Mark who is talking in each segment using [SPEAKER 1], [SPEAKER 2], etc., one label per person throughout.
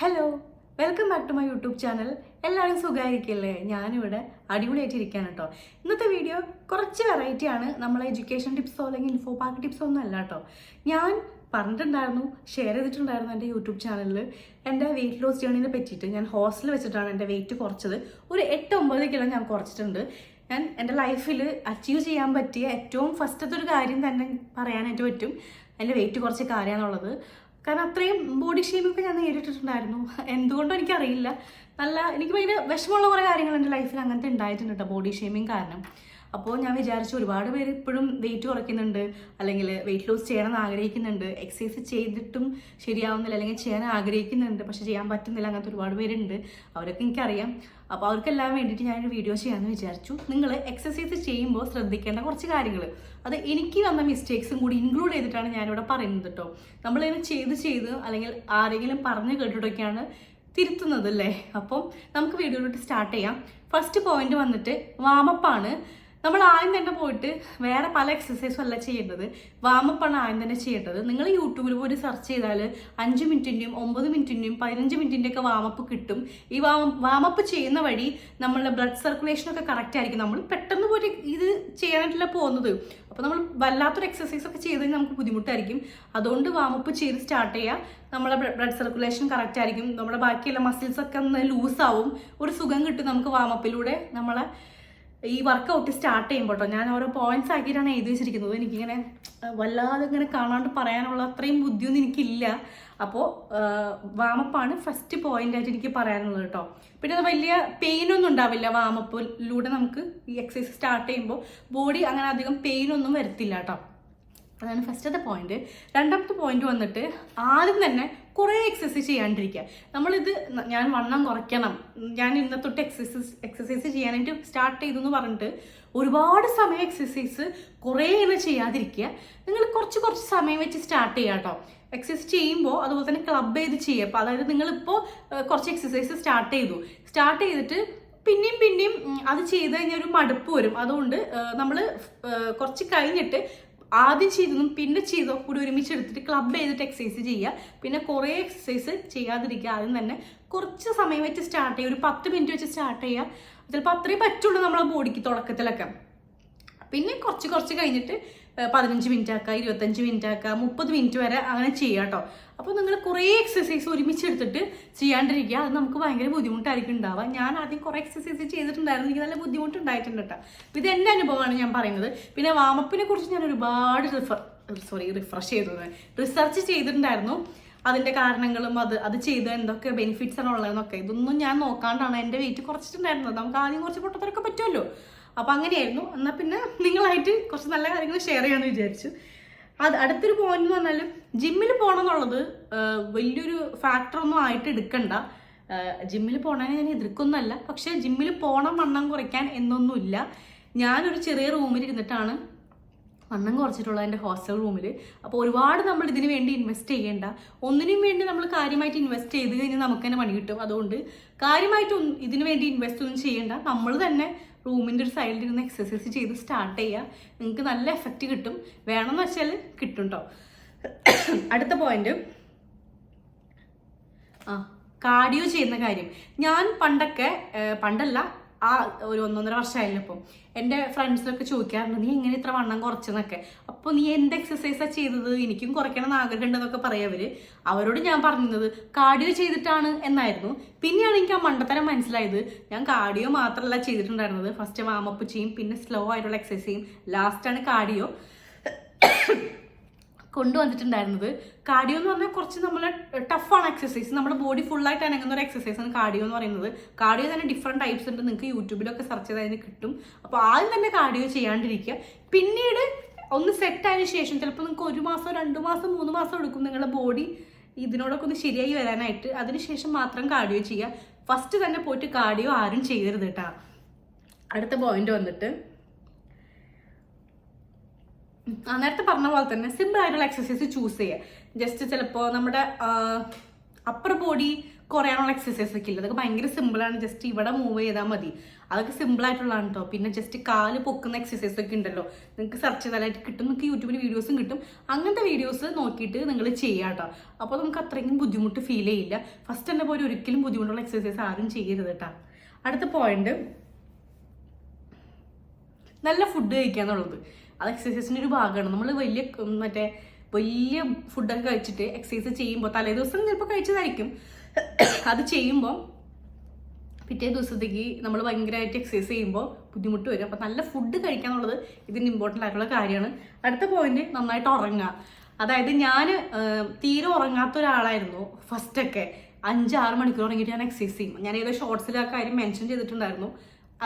[SPEAKER 1] Hello welcome back to my YouTube channel എല്ലാവരും സുഖമായിരിക്കില്ലേ? ഞാനിവിടെ അടിപൊളിയായിട്ട് ഇരിക്കുകയാണ് കേട്ടോ. ഇന്നത്തെ വീഡിയോ കുറച്ച് വെറൈറ്റി ആണ്. നമ്മളെ എഡ്യൂക്കേഷൻ ടിപ്സോ അല്ലെങ്കിൽ ഇൻഫോ പാർക്ക് ടിപ്സോ ഒന്നും അല്ല കേട്ടോ. ഞാൻ പറഞ്ഞിട്ടുണ്ടായിരുന്നു ഷെയർ ചെയ്തിട്ടുണ്ടായിരുന്നു എന്റെ യൂട്യൂബ് ചാനലിൽ എന്റെ വെയിറ്റ് ലോസ് ജേണിനെ പറ്റിയിട്ട്. ഞാൻ ഹോസ്റ്റലിൽ വെച്ചിട്ടാണ് എന്റെ വെയിറ്റ് കുറച്ചത്. ഒരു എട്ട് ഒമ്പത് കിലോ ഞാൻ കുറച്ചിട്ടുണ്ട്. ഞാൻ എന്റെ ലൈഫിൽ അച്ചീവ് ചെയ്യാൻ പറ്റിയ ഏറ്റവും ഫസ്റ്റത്തെ ഒരു കാര്യം തന്നെ പറയാനായിട്ട് പറ്റും. എന്റെ വെയിറ്റ് കുറച്ച് കാര്യമാണുള്ളത്. കാരണം അത്രയും ബോഡി ഷേമൊക്കെ ഞാൻ നേരിട്ടിട്ടുണ്ടായിരുന്നു. എന്തുകൊണ്ടും എനിക്കറിയില്ല. നല്ല എനിക്ക് ഭയങ്കര വിഷമമുള്ള കുറേ കാര്യങ്ങൾ എന്റെ ലൈഫിൽ അങ്ങനത്തെ ഉണ്ടായിട്ടുണ്ട് കേട്ടോ ബോഡി ഷേമിങ് കാരണം. അപ്പോൾ ഞാൻ വിചാരിച്ചു ഒരുപാട് പേര് ഇപ്പോഴും വെയിറ്റ് കുറയ്ക്കുന്നുണ്ട് അല്ലെങ്കിൽ വെയിറ്റ് ലോസ് ചെയ്യണമെന്ന് ആഗ്രഹിക്കുന്നുണ്ട് എക്സസൈസ് ചെയ്തിട്ടും ശരിയാവുന്നില്ല അല്ലെങ്കിൽ ചെയ്യാൻ ആഗ്രഹിക്കുന്നുണ്ട് പക്ഷെ ചെയ്യാൻ പറ്റുന്നില്ല അങ്ങനത്തെ ഒരുപാട് പേരുണ്ട് അവരൊക്കെ എനിക്കറിയാം. അപ്പോൾ അവർക്കെല്ലാം വേണ്ടിയിട്ട് ഞാനൊരു വീഡിയോ ചെയ്യാമെന്ന് വിചാരിച്ചു. നിങ്ങൾ എക്സസൈസ് ചെയ്യുമ്പോൾ ശ്രദ്ധിക്കേണ്ട കുറച്ച് കാര്യങ്ങൾ അത് എനിക്ക് വന്ന മിസ്റ്റേക്സും കൂടി ഇൻക്ലൂഡ് ചെയ്തിട്ടാണ് ഞാനിവിടെ പറയുന്നത് കേട്ടോ നമ്മളിങ്ങനെ ചെയ്ത് ചെയ്ത് അല്ലെങ്കിൽ ആരെങ്കിലും പറഞ്ഞു കേട്ടിട്ടൊക്കെയാണ് തിരുത്തുന്നത് അല്ലേ അപ്പം നമുക്ക് വീഡിയോയിലോട്ട് സ്റ്റാർട്ട് ചെയ്യാം. ഫസ്റ്റ് പോയിന്റ് വന്നിട്ട് വാമപ്പാണ് നമ്മൾ ആദ്യം തന്നെ പോയിട്ട് വേറെ പല എക്സസൈസും അല്ല ചെയ്യേണ്ടത്. വാമപ്പാണ് ആദ്യം തന്നെ ചെയ്യേണ്ടത്. നിങ്ങൾ യൂട്യൂബിൽ പോയി സെർച്ച് ചെയ്താൽ അഞ്ച് മിനിറ്റിന്റെയും ഒമ്പത് മിനിറ്റിന്റെയും പതിനഞ്ച് മിനിറ്റിന്റെ ഒക്കെ വാമപ്പ് കിട്ടും. ഈ വാമ വാമപ്പ് ചെയ്യുന്ന വഴി നമ്മളുടെ ബ്ലഡ് സർക്കുലേഷനൊക്കെ കറക്റ്റ് ആയിരിക്കും. നമ്മൾ പെട്ടെന്ന് പോയി ഇത് ചെയ്യാനായിട്ടല്ല പോകുന്നത്. അപ്പോൾ നമ്മൾ വല്ലാത്തൊരു എക്സസൈസ് ഒക്കെ ചെയ്ത് നമുക്ക് ബുദ്ധിമുട്ടായിരിക്കും. അതുകൊണ്ട് വാമപ്പ് ചെയ്ത് സ്റ്റാർട്ട് ചെയ്യുക. നമ്മളെ ബ്ലഡ് സർക്കുലേഷൻ കറക്റ്റ് ആയിരിക്കും. നമ്മുടെ ബാക്കിയുള്ള മസിൽസ് ഒക്കെ ഒന്ന് ലൂസാവും ഒരു സുഖം കിട്ടും നമുക്ക് വാമപ്പിലൂടെ നമ്മളെ ഈ വർക്കൗട്ട് സ്റ്റാർട്ട് ചെയ്യുമ്പോൾ കേട്ടോ ഞാൻ ഓരോ പോയിന്റ്സ് ആക്കിയിട്ടാണ് എഴുതി വെച്ചിരിക്കുന്നത്. എനിക്കിങ്ങനെ വല്ലാതെ ഇങ്ങനെ കാണാണ്ട് പറയാനുള്ള അത്രയും ബുദ്ധിയൊന്നും എനിക്കില്ല. അപ്പോൾ വാമപ്പാണ് ഫസ്റ്റ് പോയിന്റ് ആയിട്ട് എനിക്ക് പറയാനുള്ളത് കേട്ടോ പിന്നെ അത് വലിയ പെയിൻ ഒന്നും ഉണ്ടാവില്ല വാമപ്പിലൂടെ നമുക്ക് ഈ എക്സസൈസ് സ്റ്റാർട്ട് ചെയ്യുമ്പോൾ ബോഡി അങ്ങനെ അധികം പെയിൻ ഒന്നും വരത്തില്ല കേട്ടോ അതാണ് ഫസ്റ്റത്തെ പോയിന്റ് രണ്ടാമത്തെ പോയിന്റ് വന്നിട്ട് ആദ്യം തന്നെ കുറേ എക്സസൈസ് ചെയ്യാണ്ടിരിക്കുക. നമ്മളിത് ഞാൻ വണ്ണം കുറയ്ക്കണം. ഞാൻ ഇന്ന തൊട്ട് എക്സസൈസ് എക്സസൈസ് ചെയ്യാനായിട്ട് സ്റ്റാർട്ട് ചെയ്തു എന്ന് പറഞ്ഞിട്ട് ഒരുപാട് സമയം എക്സസൈസ് കുറേ ഇങ്ങനെ ചെയ്യാതിരിക്കുക. നിങ്ങൾ കുറച്ച് കുറച്ച് സമയം വെച്ച് സ്റ്റാർട്ട് ചെയ്യുക കേട്ടോ എക്സസൈസ് ചെയ്യുമ്പോൾ അതുപോലെ തന്നെ ക്ലബ് ചെയ്ത് ചെയ്യുക. അപ്പോൾ അതായത് നിങ്ങളിപ്പോൾ കുറച്ച് എക്സസൈസ് സ്റ്റാർട്ട് ചെയ്തു. സ്റ്റാർട്ട് ചെയ്തിട്ട് പിന്നെയും പിന്നെയും അത് ചെയ്ത് കഴിഞ്ഞാൽ ഒരു മടുപ്പ് വരും. അതുകൊണ്ട് നമ്മൾ കുറച്ച് കഴിഞ്ഞിട്ട് ആദ്യം ചെയ്തതും പിന്നെ ചെയ്തോ കൂടി ഒരുമിച്ച് എടുത്തിട്ട് ക്ലബ് ചെയ്തിട്ട് എക്സസൈസ് ചെയ്യുക. പിന്നെ കുറേ എക്സസൈസ് ചെയ്യാതിരിക്കുക. ആദ്യം തന്നെ കുറച്ച് സമയം വെച്ച് സ്റ്റാർട്ട് ചെയ്യുക. ഒരു പത്ത് മിനിറ്റ് വെച്ച് സ്റ്റാർട്ട് ചെയ്യുക. ചിലപ്പോൾ അത്രയും പറ്റുള്ളൂ നമ്മളെ ബോഡിക്ക് തുടക്കത്തിലൊക്കെ. പിന്നെ കുറച്ച് കുറച്ച് കഴിഞ്ഞിട്ട് പതിനഞ്ച് മിനിറ്റ് ആക്കുക ഇരുപത്തഞ്ച് മിനിറ്റ് ആക്കുക മുപ്പത് മിനിറ്റ് വരെ അങ്ങനെ ചെയ്യുക കേട്ടോ അപ്പോൾ നിങ്ങൾ കുറേ എക്സസൈസ് ഒരുമിച്ച് എടുത്തിട്ട് ചെയ്യാണ്ടിരിക്കുക. അത് നമുക്ക് ഭയങ്കര ബുദ്ധിമുട്ടായിരിക്കും ഉണ്ടാവുക ഞാൻ ആദ്യം കുറേ എക്സസൈസ് ചെയ്തിട്ടുണ്ടായിരുന്നു. എനിക്ക് നല്ല ബുദ്ധിമുട്ടുണ്ടായിട്ടുണ്ട് കേട്ടോ ഇത് എന്റെ അനുഭവമാണ് ഞാൻ പറയുന്നത്. പിന്നെ വാമപ്പിനെ കുറിച്ച് ഞാൻ ഒരുപാട് റിഫർ സോറി റിഫ്രഷ് ചെയ്തു റിസർച്ച് ചെയ്തിട്ടുണ്ടായിരുന്നു. അതിന്റെ കാരണങ്ങളും അത് അത് ചെയ്ത് എന്തൊക്കെ ബെനിഫിറ്റ്സ് ആണ് ഉള്ളതെന്നൊക്കെ. ഇതൊന്നും ഞാൻ നോക്കാണ്ടാണ്. എന്റെ വെയിറ്റ് കുറച്ചിട്ടുണ്ടായിരുന്നത്. നമുക്ക് ആദ്യം കുറച്ച് പൊട്ടത്തരൊക്കെ പറ്റുമല്ലോ. അപ്പോൾ അങ്ങനെയായിരുന്നു. എന്നാൽ പിന്നെ നിങ്ങളായിട്ട് കുറച്ച് നല്ല കാര്യങ്ങൾ ഷെയർ ചെയ്യാമെന്ന് വിചാരിച്ചു. അത് അടുത്തൊരു പോയിന്റ് എന്ന് പറഞ്ഞാൽ ജിമ്മിൽ പോകണം എന്നുള്ളത് വലിയൊരു ഫാക്ടറൊന്നും ആയിട്ട് എടുക്കണ്ട. ജിമ്മിൽ പോകണേ ഞാൻ എതിർക്കൊന്നുമല്ല പക്ഷേ ജിമ്മിൽ പോകണം വണ്ണം കുറയ്ക്കാൻ എന്നൊന്നുമില്ല. ഞാനൊരു ചെറിയ റൂമിൽ ഇരുന്നിട്ടാണ് വണ്ണം കുറച്ചിട്ടുള്ളത് എന്റെ ഹോസ്റ്റൽ റൂമിൽ അപ്പോൾ ഒരുപാട് നമ്മൾ ഇതിന് വേണ്ടി ഇൻവെസ്റ്റ് ചെയ്യേണ്ട. ഒന്നിനും വേണ്ടി നമ്മൾ കാര്യമായിട്ട് ഇൻവെസ്റ്റ് ചെയ്ത് കഴിഞ്ഞാൽ നമുക്ക് തന്നെ പണി കിട്ടും. അതുകൊണ്ട് കാര്യമായിട്ട് ഇതിന് വേണ്ടി ഇൻവെസ്റ്റ് ഒന്നും ചെയ്യേണ്ട. നമ്മൾ തന്നെ റൂമിന്റെ ഒരു സൈഡിൽ ഇരുന്ന് എക്സസൈസ് ചെയ്ത് സ്റ്റാർട്ട് ചെയ്യുക നിങ്ങൾക്ക് നല്ല എഫക്റ്റ് കിട്ടും. വേണമെന്ന് വെച്ചാൽ കിട്ടും കേട്ടോ അടുത്ത പോയിന്റ് ആ കാർഡിയോ ചെയ്യുന്ന കാര്യം. ഞാൻ പണ്ടൊക്കെ പണ്ടല്ല ആ ഒരു ഒന്നൊന്നര വർഷമായില്ല ഇപ്പം. എന്റെ ഫ്രണ്ട്സിനൊക്കെ ചോദിക്കാറുണ്ട് നീ എങ്ങനെ ഇത്ര വണ്ണം കുറച്ചെന്നൊക്കെ? അപ്പോൾ നീ എന്ത് എക്സസൈസാണ് ചെയ്തത്? എനിക്കും കുറയ്ക്കണം എന്ന് ആഗ്രഹം ഉണ്ടെന്നൊക്കെ പറയവര് അവരോട് ഞാൻ പറഞ്ഞത് കാർഡിയോ ചെയ്തിട്ടാണ് എന്നായിരുന്നു. പിന്നെയാണ് എനിക്ക് ആ മണ്ടത്തരം മനസ്സിലായത്. ഞാൻ കാർഡിയോ മാത്രമല്ല ചെയ്തിട്ടുണ്ടായിരുന്നത്. ഫസ്റ്റ് വാമപ്പ് ചെയ്യും പിന്നെ സ്ലോ ആയിട്ടുള്ള എക്സസൈസ് ചെയ്യും. ലാസ്റ്റാണ് കാർഡിയോ കൊണ്ടുവന്നിട്ടുണ്ടായിരുന്നത്. കാർഡിയോ എന്ന് പറഞ്ഞാൽ കുറച്ച് നമ്മൾ ടഫാണ് എക്സസൈസ് നമ്മുടെ ബോഡി ഫുള്ളായിട്ട് അനങ്ങുന്ന ഒരു എക്സസൈസ് ആണ് കാർഡിയോ എന്ന് പറയുന്നത്. കാർഡിയോ തന്നെ ഡിഫറെന്റ് ടൈപ്സ് ഉണ്ട്. നിങ്ങൾക്ക് യൂട്യൂബിലൊക്കെ സെർച്ച് ചെയ്താൽ അതിന് കിട്ടും. അപ്പോൾ ആദ്യം തന്നെ കാർഡിയോ ചെയ്യാണ്ടിരിക്കുക. പിന്നീട് ഒന്ന് സെറ്റ് ആയതിനു ശേഷം ചിലപ്പോൾ നിങ്ങൾക്ക് ഒരു മാസം രണ്ട് മാസം മൂന്ന് മാസം എടുക്കും നിങ്ങളുടെ ബോഡി ഇതിനോടൊക്കെ ഒന്ന് ശരിയായി വരാനായിട്ട്. അതിനുശേഷം മാത്രം കാർഡിയോ ചെയ്യുക. ഫസ്റ്റ് തന്നെ പോയിട്ട് കാർഡിയോ ആരും ചെയ്യരുത് കേട്ടോ അടുത്ത പോയിന്റ് വന്നിട്ട് നേരത്തെ പറഞ്ഞ പോലെ തന്നെ സിമ്പിൾ ആയിട്ടുള്ള എക്സസൈസ് ചൂസ് ചെയ്യുക ജസ്റ്റ് ചിലപ്പോൾ നമ്മുടെ അപ്പർ ബോഡി കുറയാനുള്ള എക്സസൈസ് ഒക്കെ ഇല്ല? അതൊക്കെ ഭയങ്കര സിമ്പിളാണ് ജസ്റ്റ് ഇവിടെ മൂവ് ചെയ്താൽ മതി. അതൊക്കെ സിമ്പിൾ ആയിട്ടുള്ളതാണ് കേട്ടോ പിന്നെ ജസ്റ്റ് കാൽ പൊക്കുന്ന എക്സസൈസ് ഒക്കെ ഉണ്ടല്ലോ. നിങ്ങൾക്ക് സെർച്ച് ചെയ്താലായിട്ട് കിട്ടും. നിങ്ങൾക്ക് യൂട്യൂബിൽ വീഡിയോസും കിട്ടും. അങ്ങനത്തെ വീഡിയോസ് നോക്കിയിട്ട് നിങ്ങൾ ചെയ്യുക കേട്ടോ അപ്പോൾ നമുക്ക് അത്രയ്ക്കും ബുദ്ധിമുട്ട് ഫീൽ ചെയ്യില്ല. ഫസ്റ്റ് തന്നെ പോലെ ഒരിക്കലും ബുദ്ധിമുട്ടുള്ള എക്സസൈസ് ആരും ചെയ്യരുത് കേട്ടോ അടുത്ത പോയിന്റ് നല്ല ഫുഡ് കഴിക്കുക എന്നുള്ളത് അത് എക്സസൈസിന്റെ ഒരു ഭാഗമാണ്. നമ്മൾ വലിയ മറ്റേ വലിയ ഫുഡൊക്കെ കഴിച്ചിട്ട് എക്സസൈസ് ചെയ്യുമ്പോൾ തലേ ദിവസം ചിലപ്പോൾ കഴിച്ചതായിരിക്കും. അത് ചെയ്യുമ്പോൾ പിറ്റേ ദിവസത്തേക്ക് നമ്മൾ ഭയങ്കരമായിട്ട് എക്സസൈസ് ചെയ്യുമ്പോൾ ബുദ്ധിമുട്ട് വരും. അപ്പോൾ നല്ല ഫുഡ് കഴിക്കുക എന്നുള്ളത് ഇതിന് ഇമ്പോർട്ടന്റ് ആയിട്ടുള്ള കാര്യമാണ്. അടുത്ത പോയിന്റ് നന്നായിട്ട് ഉറങ്ങുക. അതായത് ഞാൻ തീരെ ഉറങ്ങാത്ത ഒരാളായിരുന്നു ഫസ്റ്റൊക്കെ അഞ്ചാറ് മണിക്കൂർ ഉറങ്ങിയിട്ട് ഞാൻ എക്സസൈസ് ചെയ്യും. ഞാൻ ഏതോ ഷോർട്സിൽ ആ കാര്യം മെൻഷൻ ചെയ്തിട്ടുണ്ടായിരുന്നു.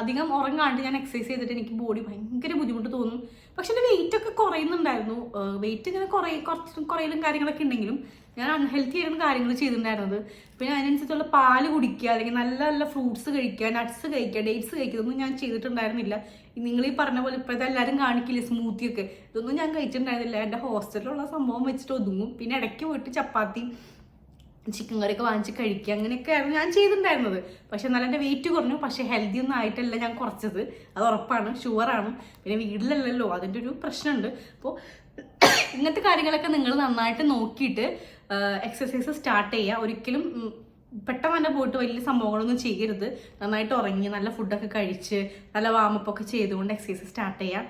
[SPEAKER 1] അധികം ഉറങ്ങാണ്ട് ഞാൻ എക്സസൈസ് ചെയ്തിട്ട് എനിക്ക് ബോഡി ഭയങ്കര ബുദ്ധിമുട്ട് തോന്നും. പക്ഷെ എന്റെ വെയിറ്റ് ഒക്കെ കുറയുന്നുണ്ടായിരുന്നു. വെയിറ്റ് ഇങ്ങനെ കുറേ കുറച്ച് കുറയലും കാര്യങ്ങളൊക്കെ ഉണ്ടെങ്കിലും ഞാൻ അൺഹെൽത്തി ആയിരുന്നു കാര്യങ്ങൾ ചെയ്തിട്ടുണ്ടായിരുന്നത്. പിന്നെ അതിനനുസരിച്ചുള്ള പാൽ കുടിക്കുക അല്ലെങ്കിൽ നല്ല നല്ല ഫ്രൂട്ട്സ് കഴിക്കുക നട്ട്സ് കഴിക്കുക ഡേറ്റ്സ് കഴിക്കുക ഇതൊന്നും ഞാൻ ചെയ്തിട്ടുണ്ടായിരുന്നില്ല. നിങ്ങൾ ഈ പറഞ്ഞ പോലെ ഇപ്പോഴത്തെ എല്ലാവരും കാണിക്കില്ല സ്മൂത്തി ഒക്കെ? ഇതൊന്നും ഞാൻ കഴിച്ചിട്ടുണ്ടായിരുന്നില്ല. എന്റെ ഹോസ്റ്റലിലുള്ള സംഭവം വെച്ചിട്ട് ഒതുങ്ങും. പിന്നെ ഇടയ്ക്ക് പോയിട്ട് ചപ്പാത്തി ചിക്കൻ കറിയൊക്കെ വാങ്ങിച്ച് കഴിക്കുക. അങ്ങനെയൊക്കെയായിരുന്നു ഞാൻ ചെയ്തിട്ടുണ്ടായിരുന്നത്. പക്ഷെ എന്നാലും എന്റെ വെയിറ്റ് കുറഞ്ഞു. പക്ഷെ ഹെൽത്തി ഒന്നും ആയിട്ടല്ല ഞാൻ കുറച്ചത്. അത് ഉറപ്പാണ്. ഷുവറാണ് പിന്നെ വീട്ടിലല്ലല്ലോ. അതിന്റെ ഒരു പ്രശ്നമുണ്ട്. അപ്പോൾ ഇങ്ങനത്തെ കാര്യങ്ങളൊക്കെ നിങ്ങൾ നന്നായിട്ട് നോക്കിയിട്ട് എക്സസൈസ് സ്റ്റാർട്ട് ചെയ്യുക. ഒരിക്കലും പെട്ടെന്ന് തന്നെ പോയിട്ട് വലിയ സംഭവങ്ങളൊന്നും ചെയ്യരുത്. നന്നായിട്ട് ഉറങ്ങി നല്ല ഫുഡൊക്കെ കഴിച്ച് നല്ല വാമപ്പൊക്കെ ചെയ്തുകൊണ്ട് എക്സസൈസ് സ്റ്റാർട്ട് ചെയ്യുക.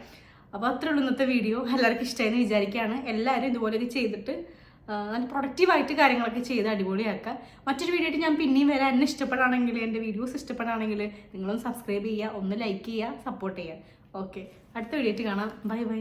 [SPEAKER 1] അപ്പോൾ അത്രയുള്ളൂ ഇന്നത്തെ വീഡിയോ എല്ലാവർക്കും ഇഷ്ടമായെന്ന് വിചാരിക്കുകയാണ്. എല്ലാവരും ഇതുപോലെയൊക്കെ ചെയ്തിട്ട് നല്ല പ്രൊഡക്റ്റീവായിട്ട് കാര്യങ്ങളൊക്കെ ചെയ്ത് അടിപൊളിയാക്കുക. മറ്റൊരു വീഡിയോ ആയിട്ട് ഞാൻ പിന്നെയും വരാൻ എന്നെ ഇഷ്ടപ്പെടുകയാണെങ്കിൽ എന്റെ വീഡിയോസ് ഇഷ്ടപ്പെടുകയാണെങ്കിൽ നിങ്ങളൊന്ന് സബ്സ്ക്രൈബ് ചെയ്യുക ഒന്ന് ലൈക്ക് ചെയ്യുക സപ്പോർട്ട് ചെയ്യുക. ഓക്കെ അടുത്ത വീഡിയോ ആയിട്ട് കാണാം. Bye bye